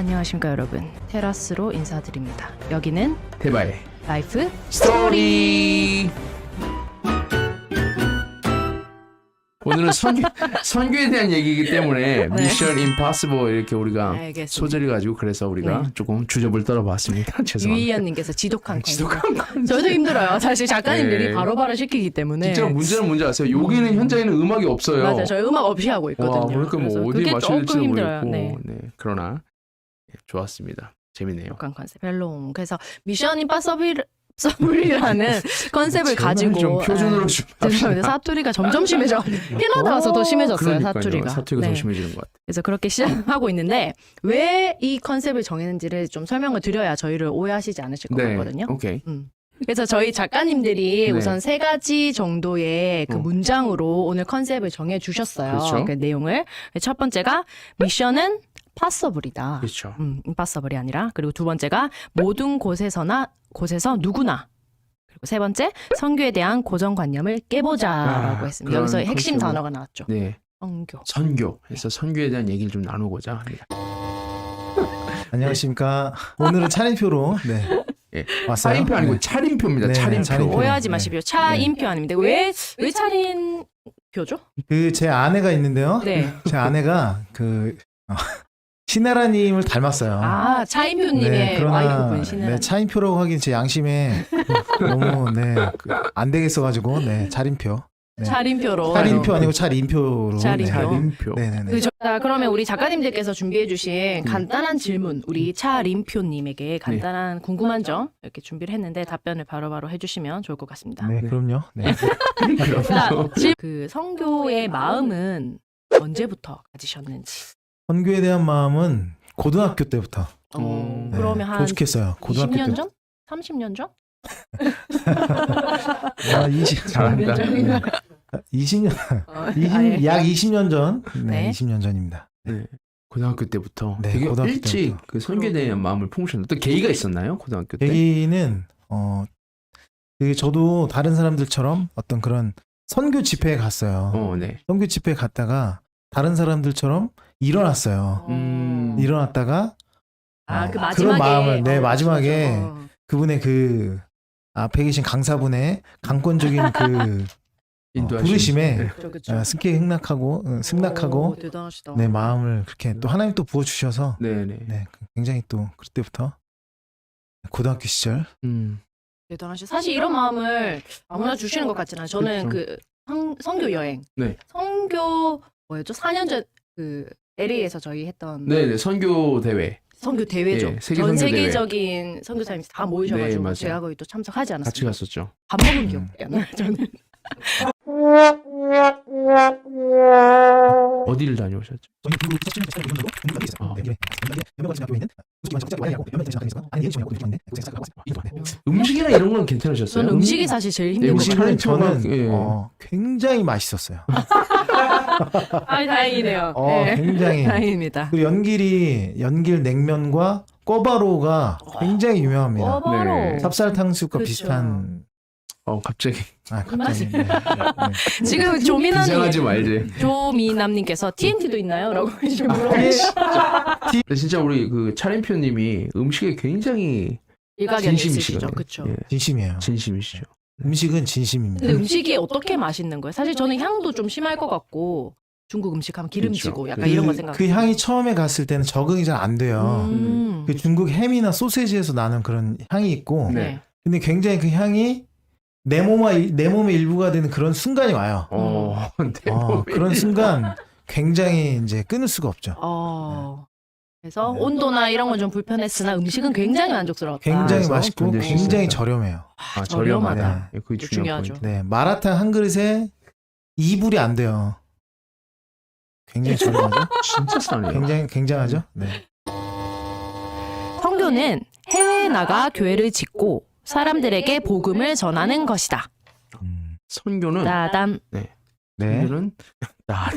안녕하십니까 여러분 테라스로 인사드립니다 여기는 대바의 라이프 스토리. 오늘은 선교 선교에 대한 얘기이기 때문에 네. 미션 임파서블 이렇게 우리가 알겠습니다 소재를 가지고 그래서 우리가 네. 조금 주접을 떨어봤습니다. 죄송합니다. 유희연님께서 지독한 지독한 저도 힘들어요 사실 작가님들이 네. 바로바로 시키기 때문에 진짜 문제는 뭔지 아세요? 여기는 현장에는 음악이 없어요. 맞아요 저희 음악 없이 하고 있거든요 와, 그러니까 뭐 어디 맞춰야 힘들어요 모르겠고. 네. 네. 그러나 예, 좋았습니다. 재밌네요. 지독한 컨셉 벨롱 그래서 미션 임파서블 서블이라는 컨셉을 가지고 좀 표준으로 아, 좀 죄송합니다 사투리가 점점 심해져 피나다 가서 더 심해졌어요 그러니까요. 사투리가 사투리가 네. 더 심해지는 것 같아요. 그래서 그렇게 시작하고 있는데 왜 이 컨셉을 정했는지를 좀 설명을 드려야 저희를 오해하시지 않으실 것 네. 같거든요. 오케이. 음. 그래서 저희 작가님들이 네. 우선 세 가지 정도의 그 어. 문장으로 오늘 컨셉을 정해 주셨어요. 그렇죠. 그 내용을. 첫 번째가 미션은 파서블이다. 그렇죠. 음, 임파서블이 아니라 그리고 두 번째가 모든 곳에서나 곳에서 누구나 그리고 세 번째 성교에 대한 고정관념을 깨보자라고 아, 했습니다. 그런 여기서 핵심 컨셉으로. 단어가 나왔죠. 네. 성교. 선교. 그래서 선교에 대한 얘기를 좀 나누고자 합니다. 안녕하십니까. 오늘은 차림표로 네. 예. 왔어요. 차림표 아니고 네. 차림표입니다. 네, 차림표. 차림표. 오해하지 네. 마십시오. 차인표 아닙니다. 왜, 왜 차인표죠? 그제 아내가 있는데요. 네. 제 아내가 그 어, 신혜라님을 닮았어요. 아, 차인표님의 와이프분 신은. 네, 차림표라고 하긴 제 양심에 너무 네 안 되겠어가지고 네 차림표. 네. 차림표로. 차림표 아니고 차림표로. 차림표. 차림표. 네, 네, 네. 그, 저- 자, 그러면 우리 작가님들께서 준비해주신 네. 간단한 질문, 우리 차림표님에게 간단한 궁금한 점 이렇게 준비를 했는데 답변을 바로 바로 해주시면 좋을 것 같습니다. 네, 그럼요. 네. 자, 질- 그 성교의 마음은 언제부터 가지셨는지. 선교에 대한 마음은 고등학교 때부터. 어, 네, 그러면 한 조숙했어요. 고등학교 20년 때. 전? 30년 전? 아, 20, 잘한다. 네. 20년, 어, 20, 아예. 약 20년 전. 네, 네. 20년 전입니다. 네. 고등학교 때부터 네, 되게 고등학교 일찍 때부터. 그 선교에 대한 마음을 품으셨는데 또 계기가 있었나요? 고등학교 때? 계기는 어, 그 저도 다른 사람들처럼 어떤 그런 선교 집회에 갔어요. 어, 네. 선교 집회에 갔다가 다른 사람들처럼 일어났어요. 음. 일어났다가 아, 어, 그 그런 마지막에. 마음을 네 어, 마지막에 맞아, 맞아. 어. 그분의 그 앞에 계신 강사분의 강권적인 그 인도하신. 부르심에 네. 그쵸, 그쵸. 어, 승계 흥락하고 어, 오, 승낙하고 대단하시다. 내 마음을 그렇게 또 하나님 또 부어 주셔서 네, 네. 네 굉장히 또 그때부터 고등학교 시절 음. 대단하시. 사실 이런 마음을 아무나 주시는 것 같진 않아요. 저는 그렇죠. 그 성, 성교 여행. 네. 성교 뭐였죠? 4년 전 그 LA에서 저희 했던 네, 네. 선교 대회 성교 대회죠. 네, 세계 전 선교 대회. 세계적인 선교사님 다 모이셔가지고 네, 맞아요. 제가 거기 또 참석하지 같이 않았습니다. 갔었죠. 밥 먹은 음. 기억이 안 나요. 저는 어디를 다녀오셨죠? 아. 음식이나 이런 건 괜찮으셨어요? 저는 음식이 사실 제일 힘든 네, 것 음식 같아요. 저는 예. 어, 굉장히 맛있었어요. 아, 다행이네요. 어, 네. 굉장히 다행입니다. 그리고 연길이 연길 냉면과 꿔바로가 굉장히 유명합니다. 어, 바로 네. 삽살 탕수육과 그쵸. 비슷한 어, 갑자기 아 갑자기 네, 네, 네. 지금 조민아님 긴장하지 말지. 조미남님께서 TNT도 있나요? 라고 지금 아, 물어보시죠. 근데 진짜 우리 그 차림표님이 음식에 굉장히 있으시죠. 진심이시거든요. 그렇죠. 예, 진심이에요. 진심이시죠. 음식은 진심입니다. 근데 음식이 어떻게 맛있는 거예요? 사실 저는 향도 좀 심할 것 같고 중국 음식 하면 기름지고 그렇죠. 약간 그- 이런 거 그, 생각. 그 향이 처음에 갔을 때는 적응이 잘 안 돼요. 음. 그 중국 햄이나 소세지에서 나는 그런 향이 있고, 네. 근데 굉장히 그 향이 내 몸의 내 몸의 일부가 되는 그런 순간이 와요. 어, 네. 어, 그런 순간 굉장히 이제 끊을 수가 없죠. 어. 그래서 네. 온도나 이런 건 좀 불편했으나 음식은 굉장히 만족스러웠다. 굉장히 그래서 맛있고 굉장히. 저렴해요. 아, 저렴하다. 저렴하다. 예, 그게 그게 중요한 중요하죠. 포인트. 네, 마라탕 한 그릇에 2불이 안 돼요. 굉장히 저렴하죠? 진짜 싸네요. 굉장히 굉장하죠? 네. 성교는 해외에 나가 교회를 짓고 사람들에게 복음을 전하는 것이다. 음, 선교는 따담. 네. 선교는 아,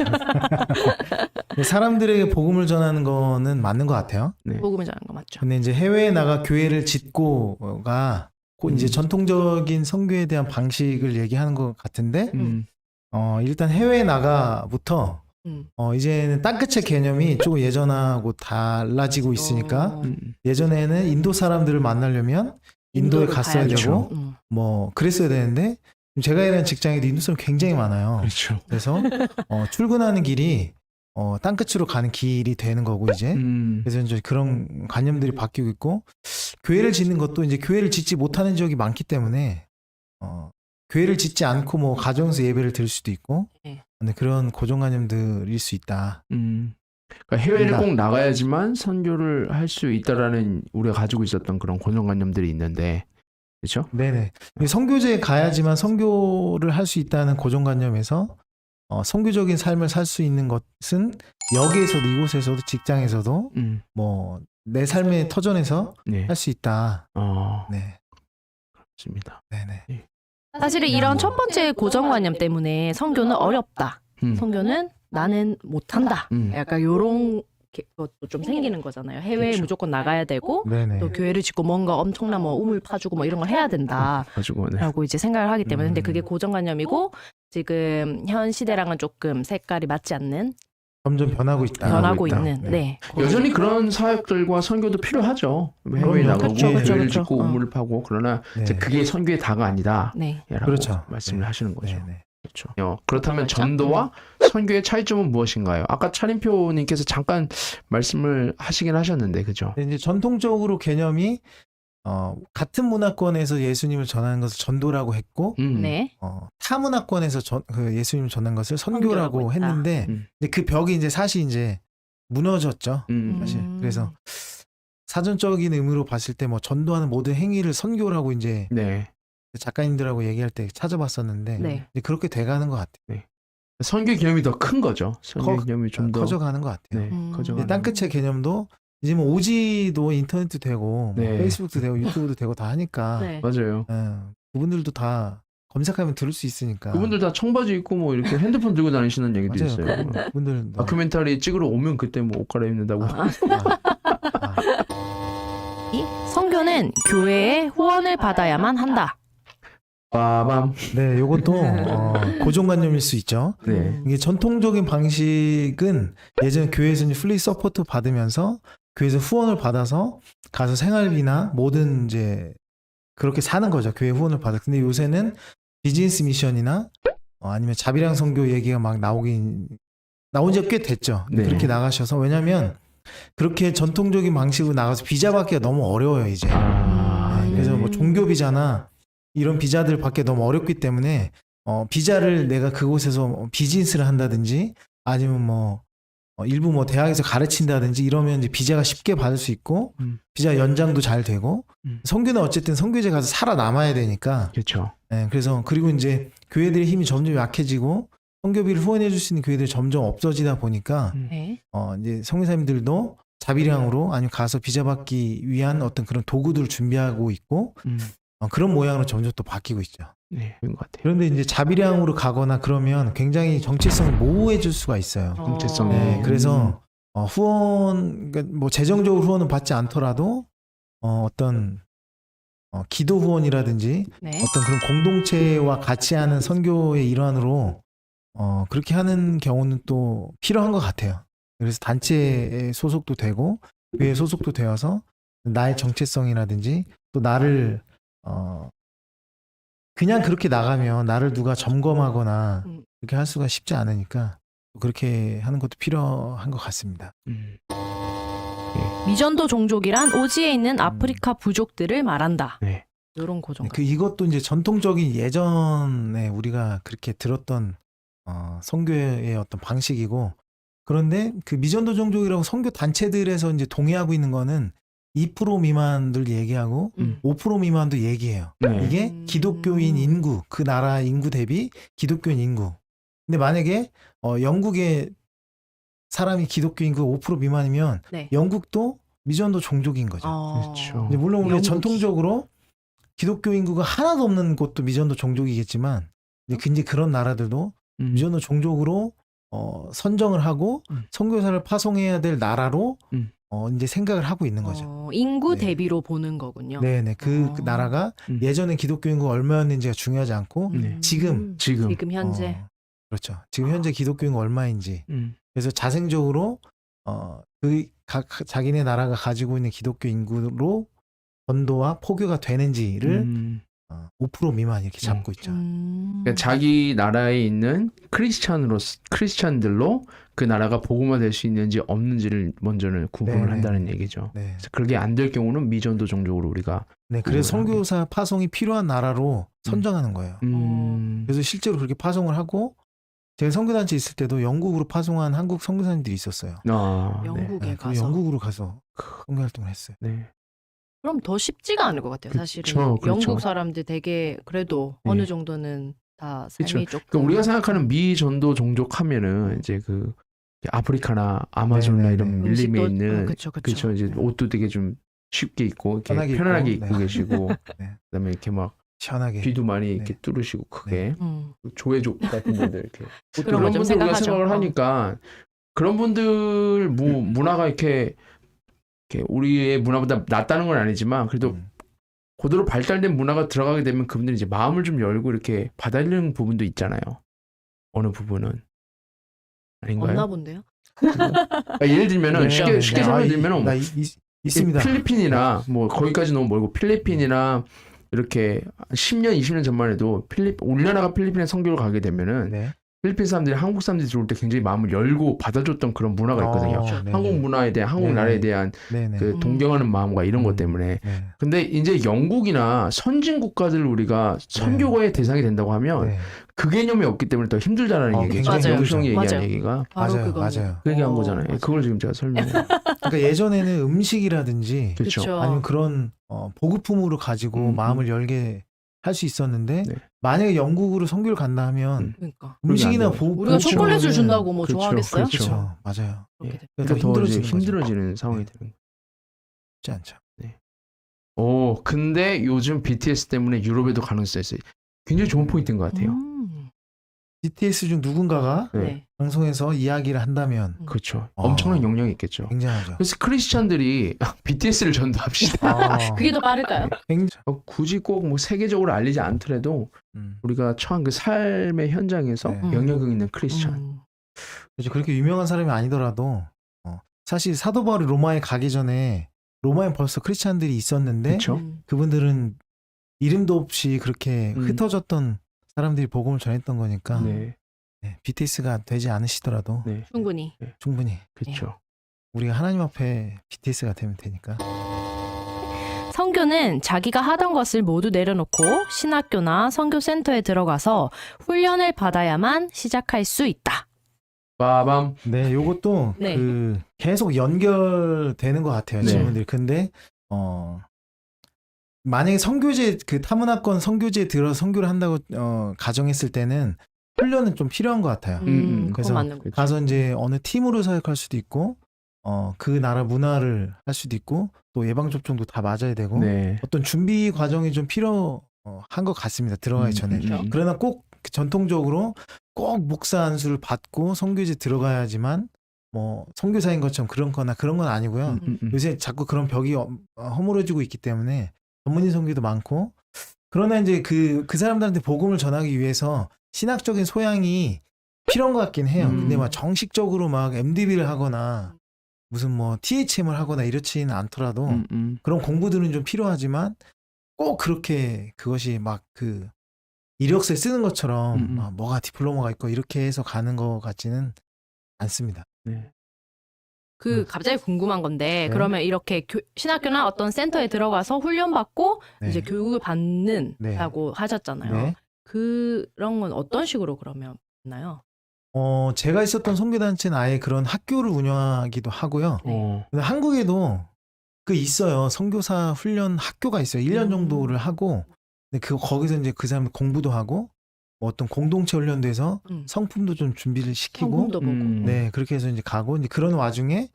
사람들에게 복음을 전하는 거는 맞는 것 같아요. 네. 복음을 전하는 거 맞죠? 근데 이제 해외에 나가 교회를 짓고가 곧 이제 음. 전통적인 선교에 대한 방식을 얘기하는 것 같은데 음. 어 일단 해외에 나가부터 음. 어, 이제는 땅끝의 개념이 조금 예전하고 달라지고 있으니까 어, 음. 예전에는 인도 사람들을 만나려면 인도에 갔어야 가야죠. 되고 음. 뭐 그랬어야 되는데 제가 일하는 직장에도 인도 사람 굉장히 많아요. 그렇죠. 그래서 어, 출근하는 길이 어, 땅끝으로 가는 길이 되는 거고 이제 음. 그래서 이제 그런 관념들이 바뀌고 있고 교회를 짓는 것도 이제 교회를 짓지 못하는 지역이 많기 때문에 어, 교회를 짓지 않고 뭐 가정에서 예배를 드릴 수도 있고 네. 근데 그런 고정관념들일 수 있다. 음. 그러니까 해외를 나- 꼭 나가야지만 선교를 할 수 있다라는 우리가 가지고 있었던 그런 고정관념들이 있는데 그렇죠? 네네. 선교제에 가야지만 선교를 할 수 있다는 고정관념에서 어, 선교적인 삶을 살 수 있는 것은 여기에서도 이곳에서도 직장에서도 음. 뭐내 삶의 터전에서 네. 할수 있다. 어, 네, 맞습니다. 네네. 사실은 이런 첫 번째 고정관념 때문에 성교는 어렵다. 음. 성교는 나는 못한다. 음. 약간 요런 게- 것도 좀 생기는 거잖아요. 해외에 그렇죠. 무조건 나가야 되고 네네. 또 교회를 짓고 뭔가 엄청난 뭐 우물 파주고 뭐 이런 걸 해야 된다. 가지고 네. 라고 이제 생각을 하기 때문에 근데 음. 그게 고정관념이고 지금 현 시대랑은 조금 색깔이 맞지 않는 점점 변하고 있다. 변하고 있다. 있는 네. 여전히 그런 사역들과 선교도 필요하죠. 해외에 그럼요. 나가고 그렇죠, 그렇죠, 교회를 그렇죠. 짓고 어. 우물을 파고 그러나 네. 이제 그게 선교의 다가 아니다. 네. 라고 그렇죠. 말씀을 네. 하시는 거죠. 네네. 그렇죠. 어, 그렇다면. 전도와 선교의 차이점은 무엇인가요? 아까 차림표님께서 잠깐 말씀을 하시긴 하셨는데, 그죠? 근데 이제 전통적으로 개념이 어, 같은 문화권에서 예수님을 전하는 것을 전도라고 했고 음, 네. 어, 타 문화권에서 전, 그 예수님을 전하는 것을 선교라고 선교라고 했다. 했는데 음. 근데 그 벽이 이제 사실 이제 무너졌죠. 음, 사실 음. 그래서 사전적인 의미로 봤을 때 뭐 전도하는 모든 행위를 선교라고 이제 네. 작가님들하고 얘기할 때 찾아봤었는데 네. 이제 그렇게 돼가는 것 같아요. 선교 개념이 더 큰 거죠. 선교 커- 개념이 좀 더. 커져가는 것 같아요. 네, 음. 커져가는. 땅끝의 개념도 이제 뭐 오지도 인터넷도 되고 뭐 네. 페이스북도 되고 유튜브도 되고 다 하니까 네. 맞아요. 예, 그분들도 다 검색하면 들을 수 있으니까. 그분들 다 청바지 입고 뭐 이렇게 핸드폰 들고 다니시는 얘기도 맞아요. 있어요. 그분- 그분들 다큐멘터리 찍으러 오면 그때 뭐 옷 갈아입는다고. 아. 아, 이 성교는 교회의 후원을 받아야만 한다. 빠밤. 네, 요것도 어, 고정관념일 수 있죠. 네. 이게 전통적인 방식은 예전 교회에서 플리 서포트 받으면서 교회에서 후원을 받아서 가서 생활비나 모든 이제 그렇게 사는 거죠. 교회 후원을 받아. 근데 요새는 비즈니스 미션이나 어, 아니면 자비랑 선교 얘기가 막 나오긴 나온 지가 꽤 됐죠. 네. 그렇게 나가셔서 왜냐하면 그렇게 전통적인 방식으로 나가서 비자 받기가 너무 어려워요 이제. 아, 네, 그래서 네. 뭐 종교 비자나 이런 비자들 받기 너무 어렵기 때문에 어, 비자를 내가 그곳에서 뭐 비즈니스를 한다든지 아니면 뭐 어, 일부 뭐 대학에서 가르친다든지 이러면 이제 비자가 쉽게 받을 수 있고 음. 비자 연장도 잘 되고 음. 성교는 어쨌든 성교제 가서 살아남아야 되니까 그렇죠. 예, 그래서 그리고 이제 교회들의 힘이 점점 약해지고 성교비를 후원해 줄 수 있는 교회들이 점점 없어지다 보니까 음. 네. 어, 이제 성교사님들도 자비량으로 아니면 가서 비자 받기 위한 어떤 그런 도구들을 준비하고 있고 음. 어, 그런 모양으로 점점 또 바뀌고 있죠. 네, 그런 것 같아요. 그런데 이제 자비량으로 가거나 그러면 굉장히 정체성을 모호해 줄 수가 있어요. 정체성이. 네, 음. 그래서 어, 후원, 그러니까 뭐 재정적으로 후원은 받지 않더라도 어, 어떤 어, 기도 후원이라든지 네. 어떤 그런 공동체와 같이 하는 선교의 일환으로 어, 그렇게 하는 경우는 또 필요한 것 같아요. 그래서 단체에 소속도 되고 교회에 소속도 되어서 나의 정체성이라든지 또 나를 어, 그냥 그렇게 나가면 나를 누가 점검하거나 음. 그렇게 할 수가 쉽지 않으니까 그렇게 하는 것도 필요한 것 같습니다. 음. 미전도 종족이란 오지에 있는 아프리카 부족들을 말한다. 네. 요런 고정. 그 이것도 이제 전통적인 예전에 우리가 그렇게 들었던 어, 선교의 어떤 방식이고 그런데 그 미전도 종족이라고 선교 단체들에서 이제 동의하고 있는 거는 2% 미만들 얘기하고 음. 5% 미만도 얘기해요. 네. 이게 음. 기독교인 인구 그 나라 인구 대비 기독교인 인구. 근데 만약에 어, 영국의 사람이 기독교 인구가 5% 미만이면 네. 영국도 미전도 종족인 거죠. 어. 그렇죠. 근데 물론 우리가 영국이. 전통적으로 기독교 인구가 하나도 없는 곳도 미전도 종족이겠지만 이제 이제 그런 나라들도 음. 미전도 종족으로 어, 선정을 하고 음. 선교사를 파송해야 될 나라로 음. 어, 이제 생각을 하고 있는 거죠. 어, 인구 네. 대비로 보는 거군요. 네네 그, 어. 그 나라가 음. 예전에 기독교 인구가 얼마였는지가 중요하지 않고 네. 지금 지금 지금 현재. 어, 그렇죠. 지금 현재 기독교 인구 얼마인지 음. 그래서 자생적으로 어그 자기네 나라가 가지고 있는 기독교 인구로 전도와 포교가 되는지를 음. 어, 5% 미만 이렇게 잡고 있죠. 음. 그러니까 자기 나라에 있는 크리스찬으로 크리스찬들로 그 나라가 복음화 될 수 있는지 없는지를 먼저는 구분을 네네. 한다는 얘기죠. 네. 그래서 그게 안 될 경우는 미전도 종족으로 우리가 네, 그래서 선교사 파송이 필요한 나라로 선정하는 거예요. 음. 그래서 실제로 그렇게 파송을 하고 제가 선교단체 있을 때도 영국으로 파송한 한국 선교사님들이 있었어요. 아, 네. 영국에 네, 가서 영국으로 가서 선교 활동을 했어요. 네. 그럼 더 쉽지가 않을 것 같아요. 그쵸, 사실은 그렇죠. 영국 사람들 되게 그래도 네. 어느 정도는 다 삶이 조금 그러니까 우리가 생각하는 미 전도 종족 하면은 이제 그 아프리카나 아마존이나 네, 네, 이런 네. 밀림에 음식도- 있는 어, 그쵸, 그쵸. 그쵸 이제 네. 옷도 되게 좀 쉽게 입고 이렇게 편하게 편하게 입고, 입고, 네. 계시고 네. 그다음에 이렇게 막 시원하게. 귀도 많이 네. 이렇게 뚫으시고 크게 음. 조회족 같은 분들 이렇게 그런 그런 거 좀 분들 우리가 생각하죠. 생각을 어. 하니까 그런 분들 무, 문화가 이렇게 우리의 문화보다 낫다는 건 아니지만 그래도 음. 고도로 발달된 문화가 들어가게 되면 그분들이 이제 마음을 좀 열고 이렇게 받아들이는 부분도 있잖아요. 어느 부분은 아닌가요? 없나 본데요. 그러니까 예를 들면은 네, 쉽게 네, 쉽게 네. 설명 아, 이- 드리면은 나 이- 이- 있습니다. 필리핀이나 뭐 거기까지 너무 멀고 필리핀이나 이렇게 10년 20년 전만 해도 필리 올려나가 필리핀에 선교를 가게 되면은 네. 필리핀 사람들이 한국 사람들이 들어올 때 굉장히 마음을 열고 받아줬던 그런 문화가 있거든요. 어, 네, 한국 네. 문화에 대한 한국 네, 나라에 네. 대한 네, 네. 그 음. 동경하는 마음과 이런 것 음. 때문에 네. 근데 이제 영국이나 선진 국가들 우리가 선교의 대상이 된다고 하면 네. 그 개념이 없기 때문에 더 힘들다는 어, 얘기죠. 굉장히 영성이 얘기한 맞아요. 얘기가 맞아요, 그거는. 맞아요. 그 얘기한 어, 거잖아요. 맞아요. 그걸 지금 제가 설명해요. 그러니까 예전에는 음식이라든지 그렇죠. 아니면 그런 어, 보급품으로 가지고 음, 마음을 열게 할 수 있었는데 네. 만약에 영국으로 선교를 간다 하면 음. 그러니까 음. 식이나 그러게 안보 우리가 그렇죠. 초콜릿을 준다고 뭐 그렇죠, 좋아하겠어요? 그렇죠. 그렇죠. 맞아요. 그렇게 예. 돼. 그러니까 그러니까 더 이제 힘들어지는 거죠. 힘들어지는 상황이 되는 거예요. 쉽지 않죠. 오, 근데 요즘 BTS 때문에 유럽에도 가능성이 있어요. 굉장히 좋은 포인트인 것 같아요. 음. BTS 중 누군가가 네. 네. 방송에서 이야기를 한다면 그렇죠. 어. 엄청난 영향이 있겠죠. 굉장하죠. 그래서 크리스찬들이 BTS를 전도합시다. 아, 그게 더 빠를까요? 굉장. 어, 굳이 꼭 뭐 세계적으로 알리지 않더라도 음. 우리가 처한 그 삶의 현장에서 네. 영향력 있는 크리스찬. 음. 그렇죠. 그렇게 유명한 사람이 아니더라도 어, 사실 사도 바울이 로마에 가기 전에 로마에 벌써 크리스찬들이 있었는데 그렇죠. 음. 그분들은 이름도 없이 그렇게 음. 흩어졌던 사람들이 복음을 전했던 거니까 네, 네, BTS가 되지 않으시더라도 네, 충분히. 충분히 그렇죠. 우리가 하나님 앞에 BTS가 되면 되니까. 성교는 자기가 하던 것을 모두 내려놓고 신학교나 선교센터에 들어가서 훈련을 받아야만 시작할 수 있다. 빠밤. 네, 요것도 네. 그 계속 연결되는 것 같아요 네. 질문들이. 근데 어 만약에 선교제 그 타문화권 선교제에 들어 선교를 한다고 어 가정했을 때는 훈련은 좀 필요한 것 같아요. 음, 음, 그래서 맞는 거. 가서 이제 어느 팀으로 사역할 수도 있고 어 그 나라 문화를 할 수도 있고 또 예방 접종도 다 맞아야 되고 네. 어떤 준비 과정이 좀 필요한 것 같습니다. 들어가기 전에. 음, 음. 그러나 꼭 전통적으로 꼭 목사 안수를 받고 선교제 들어가야지만 뭐 선교사인 것처럼 그런 거나 그런 건 아니고요. 음, 음, 음. 요새 자꾸 그런 벽이 어- 허물어지고 있기 때문에 전문인 선교도 많고 그러나 이제 그, 그 사람들한테 복음을 전하기 위해서 신학적인 소양이 필요한 것 같긴 해요. 음. 근데 막 정식적으로 막 MDB를 하거나 무슨 뭐 THM을 하거나 이렇지는 않더라도 음, 음. 그런 공부들은 좀 필요하지만 꼭 그렇게 그것이 막 그 이력서에 쓰는 것처럼 음, 음. 막 뭐가 디플로마가 있고 이렇게 해서 가는 것 같지는 않습니다. 네. 그 음. 갑자기 궁금한 건데 네. 그러면 이렇게 교- 신학교나 어떤 센터에 들어가서 훈련받고 네. 이제 교육을 네. 받는다고 하셨잖아요. 네. 그런 건 어떤 식으로 그러면 받나요? 어, 제가 있었던 선교단체는 아예 그런 학교를 운영하기도 하고요. 네. 어. 근데 한국에도 그 있어요. 선교사 훈련 학교가 있어요. 1년 음. 정도를 하고 근데 그 거기서 이제 그 사람 공부도 하고 뭐 어떤 공동체 훈련돼서 음. 성품도 좀 준비를 시키고 성품도 보고. 음. 네, 그렇게 해서 이제 가고 이제 그런 와중에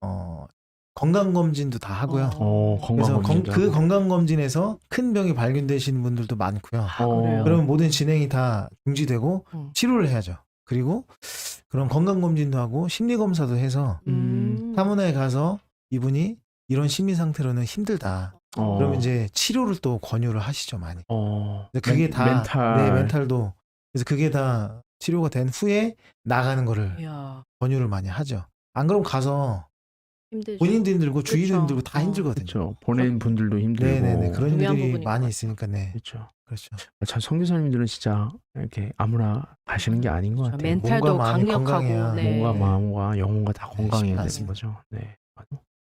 어 건강 검진도 다 하고요. 어, 그래서 건, 건강검진도 그. 건강 검진에서 큰 병이 발견되시는 분들도 많고요. 아, 어. 그래요. 그러면 모든 진행이 다 중지되고 음. 치료를 해야죠. 그리고 그런 건강 검진도 하고 심리 검사도 해서 음. 타문화에 가서 이분이 이런 심리 상태로는 힘들다. 어. 그러면 이제 치료를 또 권유를 하시죠 많이. 어. 그게 멘- 다 멘탈. 네, 멘탈도 그래서 그게 다 치료가 된 후에 나가는 거를 이야, 권유를 많이 하죠. 안 그러면 가서 힘들죠. 본인도 힘들고 주위도 그렇죠. 힘들고 다 어. 힘들거든요. 그렇죠. 보낸 분들도 힘들고. 네네네 그런 중요한 일들이 부분인 많이. 있으니까 네 그렇죠. 그렇죠. 참 선교사님들은 진짜 이렇게 아무나 가시는 게 아닌 것 그렇죠. 같아요. 멘탈도 몸과 마음이 강력하고 건강해야 네. 몸과 마음과 영혼과 다 네, 건강해야 되는 맞습니다. 거죠. 네.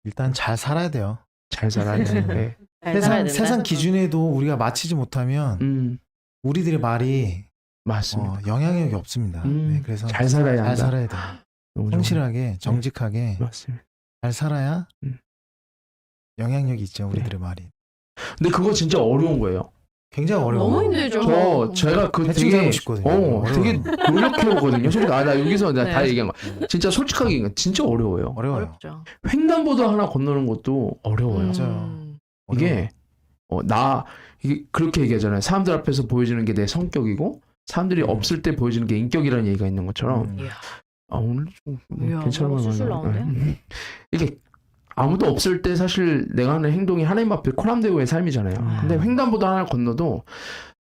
일단 잘 살아야 돼요. 잘 살아야 되는데. 잘 살아야 세상 된다. 세상 기준에도 우리가 맞추지 못하면 음, 우리들의 말이 맞습니다. 어, 영향력이 없습니다. 음, 네, 그래서 잘 살아야 잘 한다. 살아야 돼요. 너무 성실하게 정직하게 좋아요. 맞습니다. 잘 살아야 음. 영향력이 있죠 우리들의 말이. 근데 그거 진짜 어려운 거예요. 굉장히 어려워. 너무 힘들죠. 저 제가 그 대충 되게 살고 싶거든요. 어, 어려워요. 되게 노력해 보거든요. 솔직히 아, 나 여기서 내가 다 네. 얘기한 거. 진짜 솔직하게 얘기한 거 진짜 어려워요. 어려워요. 어렵죠. 횡단보도 하나 건너는 것도 어려워요. 맞아요. 음. 이게 어, 나 이게 그렇게 얘기하잖아요. 사람들 앞에서 보여지는 게 내 성격이고 사람들이 음. 없을 때 보여지는 게 인격이라는 얘기가 있는 것처럼 음. 이야. 아 오늘 좀 이야, 괜찮은 뭐가 거 술술 같아요. 나오는데? 네. 이게 아무도 없을 때 사실 내가 하는 행동이 하나님 앞에 코람대고의 삶이잖아요. 음. 근데 횡단보도 하나 건너도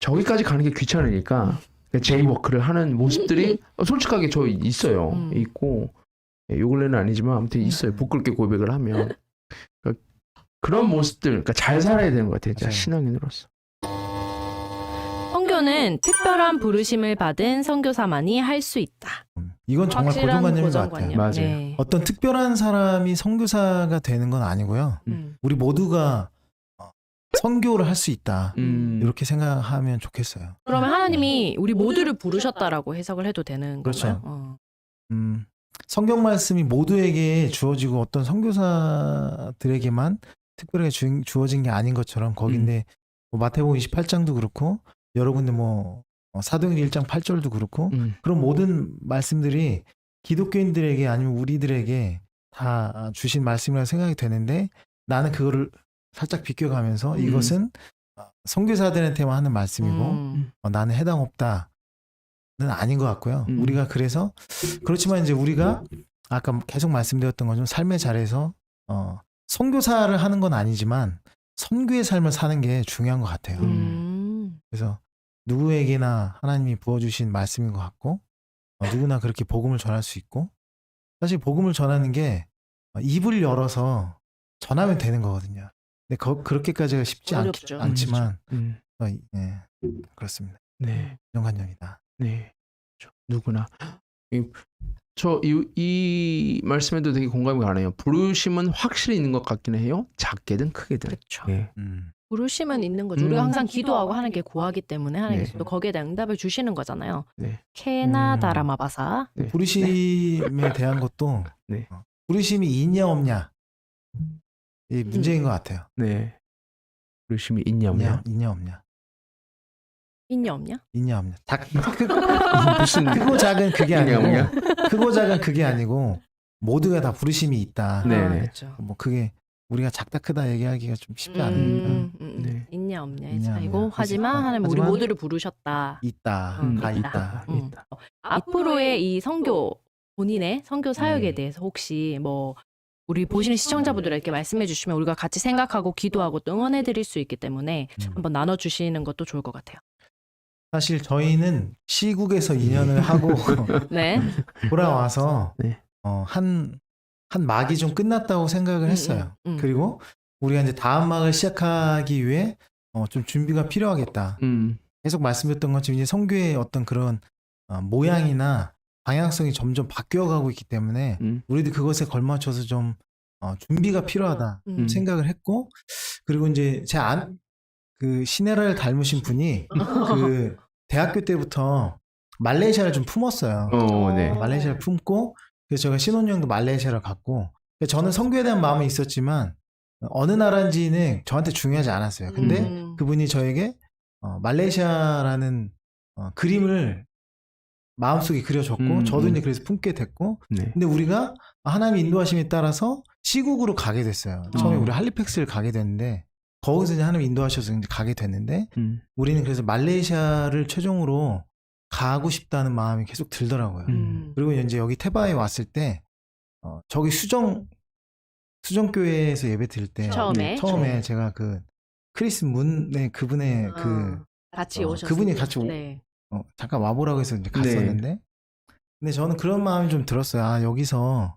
저기까지 가는 게 귀찮으니까 제이워크를 하는 모습들이 솔직하게 저 있어요. 음. 있고 예, 요 근래는 아니지만 아무튼 있어요. 부끄럽게 고백을 하면 그러니까 그런 모습들, 그러니까 잘 살아야 되는 것 같아요. 진짜 맞아요. 신앙인으로서. 선교는 특별한 부르심을 받은 선교사만이 할 수 있다. 음. 이건 정말 확실한 고정관념인 것 같아요. 고정관념. 맞아요. 네. 어떤 특별한 사람이 선교사가 되는 건 아니고요. 음. 우리 모두가 어, 선교를 할 수 있다. 음, 이렇게 생각하면 좋겠어요. 그러면 하나님이 우리 모두를 부르셨다라고 해석을 해도 되는 그렇죠. 건가요? 어. 음, 성경 말씀이 모두에게 주어지고 어떤 선교사들에게만 특별하게 주, 주어진 게 아닌 것처럼 거긴데 뭐 마태복음 28장도 그렇고 여러분들 뭐 어, 사도행전 1장 8절도 그렇고 음, 그런 모든 말씀들이 기독교인들에게 아니면 우리들에게 다 주신 말씀이라고 생각이 되는데 나는 그거를 살짝 비껴가면서 음. 이것은 어, 선교사들한테만 하는 말씀이고 음. 어, 나는 해당 없다는 아닌 것 같고요. 음. 우리가 그래서 그렇지만 이제 우리가 아까 계속 말씀드렸던 것처럼 삶의 자리에서 어, 선교사를 하는 건 아니지만 선교의 삶을 사는 게 중요한 것 같아요. 음. 그래서 누구에게나 하나님이 부어주신 말씀인 것 같고 어, 누구나 그렇게 복음을 전할 수 있고 사실 복음을 전하는 게 어, 입을 열어서 전하면 되는 거거든요. 근데 거- 그렇게까지가 쉽지 않, 어렵죠. 않지만 음, 어, 이- 네, 그렇습니다. 네, 정관념이다. 네. 그렇죠. 누구나. 저이 이 말씀에도 되게 공감이 가네요. 부르심은 확실히 있는 것 같기는 해요. 작게든 크게든. 그렇죠. 예. 음. 부르심은 있는 거죠. 음. 우리가 항상 기도하고 하는 게 구하기 때문에 하나님께서 네. 또 거기에 대한 응답을 주시는 거잖아요. 네. 케나다라마바사. 네. 부르심에 대한 것도 네. 어, 부르심이 있냐 없냐 이 문제인 것 같아요. 네. 부르심이 있냐 없냐. 있냐, 있냐 없냐 있냐 없냐? 있냐 없냐 작, 크, 무슨 크고 작은 그게 있냐 아니고 없냐. 크고 작은 그게 아니고 모두가 다 부르심이 있다. 네. 아, 네네. 그렇죠. 뭐 그게 우리가 작다 크다 얘기하기가 좀 쉽지 음, 않으니까 음, 음. 네. 있냐 없냐의 있냐, 차이고 없냐. 하지만 하나님 우리 하지만 모두를 부르셨다. 있다 음, 다 있다. 있다. 음. 있다. 앞으로의 이 선교 본인의 선교 사역에 음. 대해서 혹시 뭐 우리 보시는 시청자분들에게 말씀해 주시면 우리가 같이 생각하고 기도하고 또 응원해 드릴 수 있기 때문에 음. 한번 나눠 주시는 것도 좋을 것 같아요. 사실 저희는 시국에서 2년을 하고 네. 돌아와서 네. 어, 한, 한 막이 좀 끝났다고 생각을 했어요. 음, 음. 그리고 우리가 이제 다음 막을 시작하기 위해 어, 좀 준비가 필요하겠다. 음. 계속 말씀드렸던 것처럼 이제 성교의 어떤 그런 어, 모양이나 방향성이 점점 바뀌어가고 있기 때문에 음. 우리도 그것에 걸맞춰서 좀 어, 준비가 필요하다 음. 생각을 했고 그리고 이제 제 안 그 시네라를 닮으신 분이 그 대학교 때부터 말레이시아를 좀 품었어요. 어, 네. 말레이시아를 품고 그래서 제가 신혼여행도 말레이시아를 갔고 그래서 저는 선교에 대한 마음은 있었지만 어느 나라인지는 저한테 중요하지 않았어요. 근데 음. 그분이 저에게 어, 말레이시아라는 어, 그림을 마음속에 그려줬고 음, 저도 음. 이제 그래서 품게 됐고 네. 근데 우리가 하나님의 인도하심에 따라서 시국으로 가게 됐어요. 처음에 어. 우리 할리팩스를 가게 됐는데 거기서 이제 하나님 인도하셔서 이제 가게 됐는데 음. 우리는 그래서 말레이시아를 최종으로 가고 싶다는 마음이 계속 들더라고요. 음. 그리고 이제 여기 테바에 왔을 때 어, 저기 수정 수정 교회에서 예배 드릴 때 처음에 처음에 제가 그 크리스 문의 그분의 그 아, 같이 어, 오셨어요. 그분이 같이 오- 네. 어, 잠깐 와보라고 해서 이제 갔었는데 근데 저는 그런 마음이 좀 들었어요. 아 여기서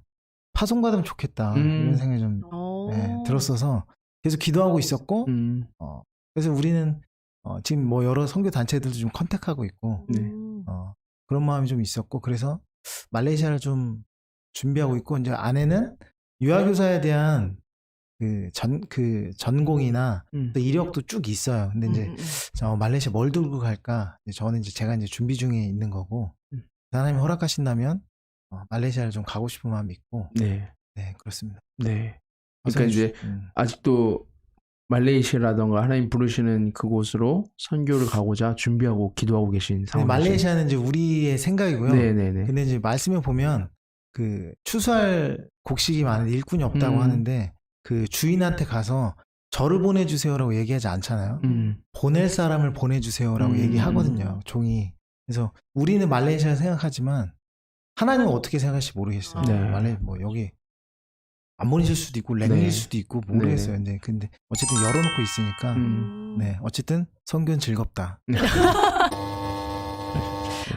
파송 받으면 좋겠다 음. 이런 생각이 좀 어. 네, 들었어서 계속 기도하고 있었고 음. 어, 그래서 우리는 어, 지금 뭐 여러 선교 단체들도 좀 컨택하고 있고 네. 음. 어, 그런 마음이 좀 있었고 그래서 말레이시아를 좀 준비하고 있고 이제 안에는 유아교사에 대한 그 전 그 전공이나 음. 또 이력도 쭉 있어요. 근데 이제 음, 음, 음. 저 말레이시아 뭘 들고 갈까? 이제 저는 이제 제가 이제 준비 중에 있는 거고 음. 하나님 허락하신다면 어, 말레이시아를 좀 가고 싶은 마음이 있고 네. 네 그렇습니다. 네. 그러니까 이제 음, 아직도 말레이시아라던가 하나님 부르시는 그곳으로 선교를 가고자 준비하고 기도하고 계신 근데 상황이죠. 말레이시아는 이제 우리의 생각이고요. 네네네. 근데 이제 말씀에 보면 그 추수할 곡식이 많은데 일꾼이 없다고 음. 하는데 그 주인한테 가서 저를 보내주세요라고 얘기하지 않잖아요. 음. 보낼 사람을 보내주세요라고 음. 얘기하거든요. 종이. 그래서 우리는 말레이시아 생각하지만 하나님은 어떻게 생각할지 모르겠어요. 네. 말레 뭐 여기 안 보내실 수도 있고 랭일 네. 수도 있고 모르겠어요. 근데 근데 어쨌든 열어놓고 있으니까 음. 네 어쨌든 성교는 즐겁다.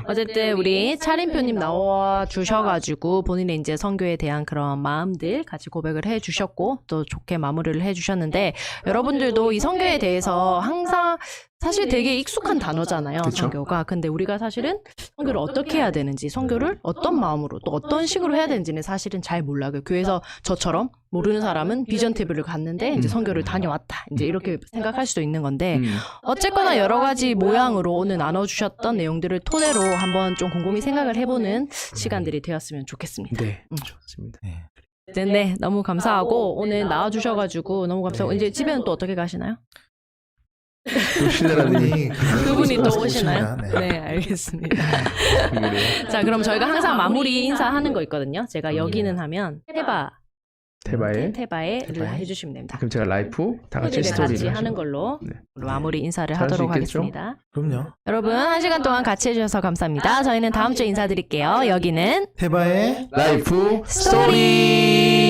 어쨌든 우리 차림표님 나와 주셔가지고 본인의 이제 선교에 대한 그런 마음들 같이 고백을 해주셨고 또 좋게 마무리를 해주셨는데 여러분들도 이 선교에 대해서 항상 사실 되게 익숙한 단어잖아요 그쵸. 선교가 근데 우리가 사실은 선교를 어떻게 해야 되는지 선교를 어떤 마음으로 또 어떤 식으로 해야 되는지는 사실은 잘 몰라요 그 교회에서 저처럼 모르는 사람은 비전 TV를 갔는데 이제 음. 선교를 다녀왔다 이제 이렇게 생각할 수도 있는 건데 음. 어쨌거나 여러 가지 모양으로 오늘 나눠주셨던 내용들을 토대로 한번 좀 곰곰이 생각을 해보는 시간들이 되었으면 좋겠습니다. 네. 음. 좋습니다. 네. 네, 네, 너무 감사하고 오늘 나와주셔가지고 너무 감사하고 이제 집에는 또 어떻게 가시나요? 조시느라니. 그분이 또. 오시나요? 네. 네, 알겠습니다. 자, 그럼 저희가 항상 마무리 인사하는 거 있거든요. 제가 여기는 하면 테바, 테바에. 테바에 테바에. 해주시면 됩니다. 그럼 제가 라이프 다 같이 네, 스토리를 같이 하는 걸로 네. 마무리 인사를 하도록 있겠죠? 하겠습니다. 그럼요. 여러분 한 시간 동안 같이 해주셔서 감사합니다. 저희는 다음 주에 인사드릴게요. 여기는 테바의 라이프 스토리.